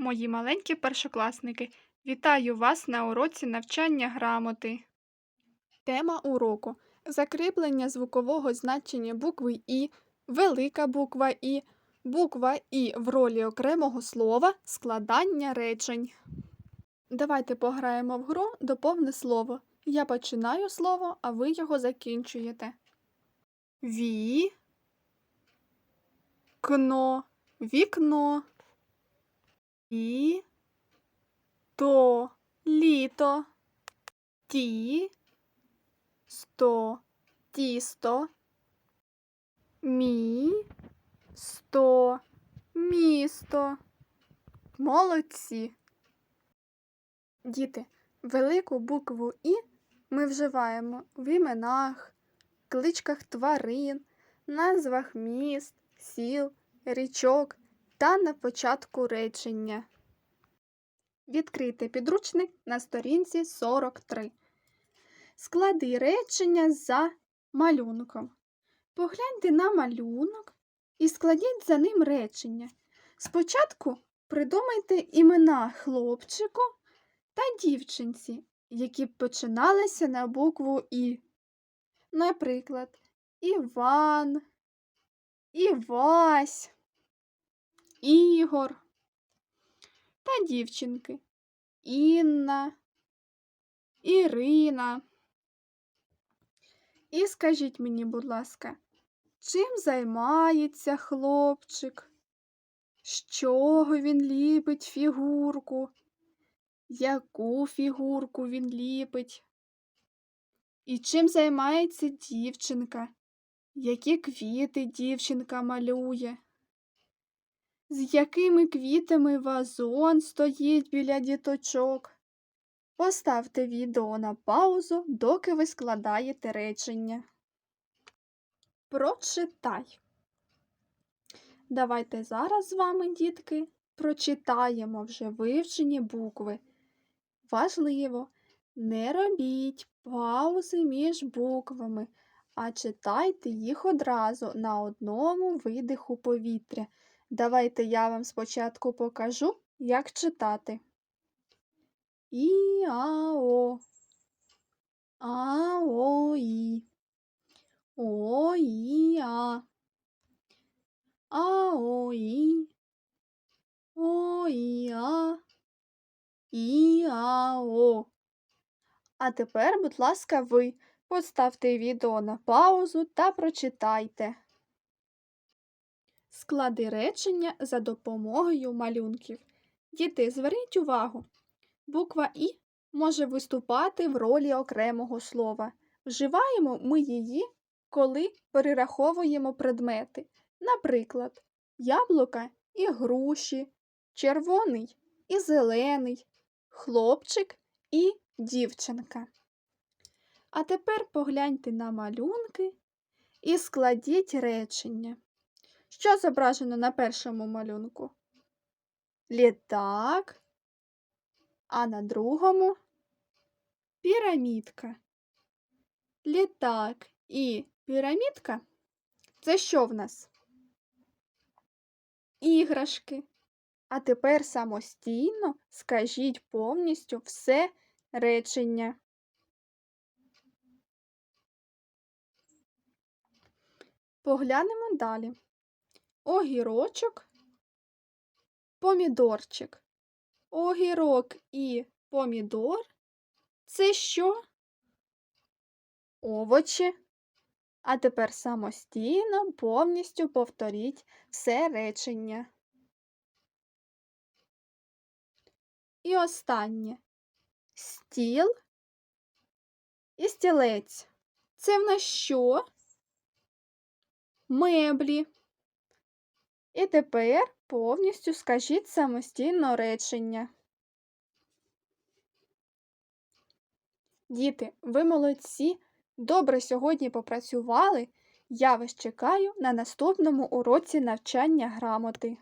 Мої маленькі першокласники, вітаю вас на уроці навчання грамоти. Тема уроку закріплення звукового значення букви І, велика буква І, буква І в ролі окремого слова, складання речень. Давайте пограємо в гру доповне слово. Я починаю слово, а ви його закінчуєте. Ві. Кно. Вікно. І. То. Літо. Ті. Сто. Тісто. Мі. Сто. Місто. Молодці. Діти, велику букву І ми вживаємо в іменах, кличках тварин, назвах міст, сіл, річок та на початку речення. Відкрийте підручник на сторінці 43. Склади речення за малюнком. Погляньте на малюнок і складіть за ним речення. Спочатку придумайте імена хлопчику та дівчинці, які починалися на букву І. Наприклад, Іван, Івась, Ігор та дівчинки Інна, Ірина. І скажіть мені, будь ласка, чим займається хлопчик? З чого він ліпить фігурку? Яку фігурку він ліпить? І чим займається дівчинка? Які квіти дівчинка малює? З якими квітами вазон стоїть біля діточок? Поставте відео на паузу, доки ви складаєте речення. Прочитай. Давайте зараз з вами, дітки, прочитаємо вже вивчені букви. Важливо, не робіть паузи між буквами, а читайте їх одразу на одному видиху повітря. Давайте я вам спочатку покажу, як читати. І-а-о. А-о-і. О-і-а. А-о-і. О-і-а. І-а-о. А тепер, будь ласка, ви поставте відео на паузу та прочитайте. Склади речення за допомогою малюнків. Діти, зверніть увагу. Буква І може виступати в ролі окремого слова. Вживаємо ми її, коли перераховуємо предмети. Наприклад, яблука і груші, червоний і зелений, хлопчик і дівчинка. А тепер погляньте на малюнки і складіть речення. Що зображено на першому малюнку? Літак, а на другому пірамідка. Літак і пірамідка це що в нас? Іграшки. А тепер самостійно скажіть повністю все речення. Поглянемо далі. Огірочок, помідорчик. Огірок і помідор це що? Овочі. А тепер самостійно повністю повторіть все речення. І останнє стіл і стілець. Це в нас що? Меблі. І тепер повністю скажіть самостійно речення. Діти, ви молодці, добре сьогодні попрацювали. Я вас чекаю на наступному уроці навчання грамоти.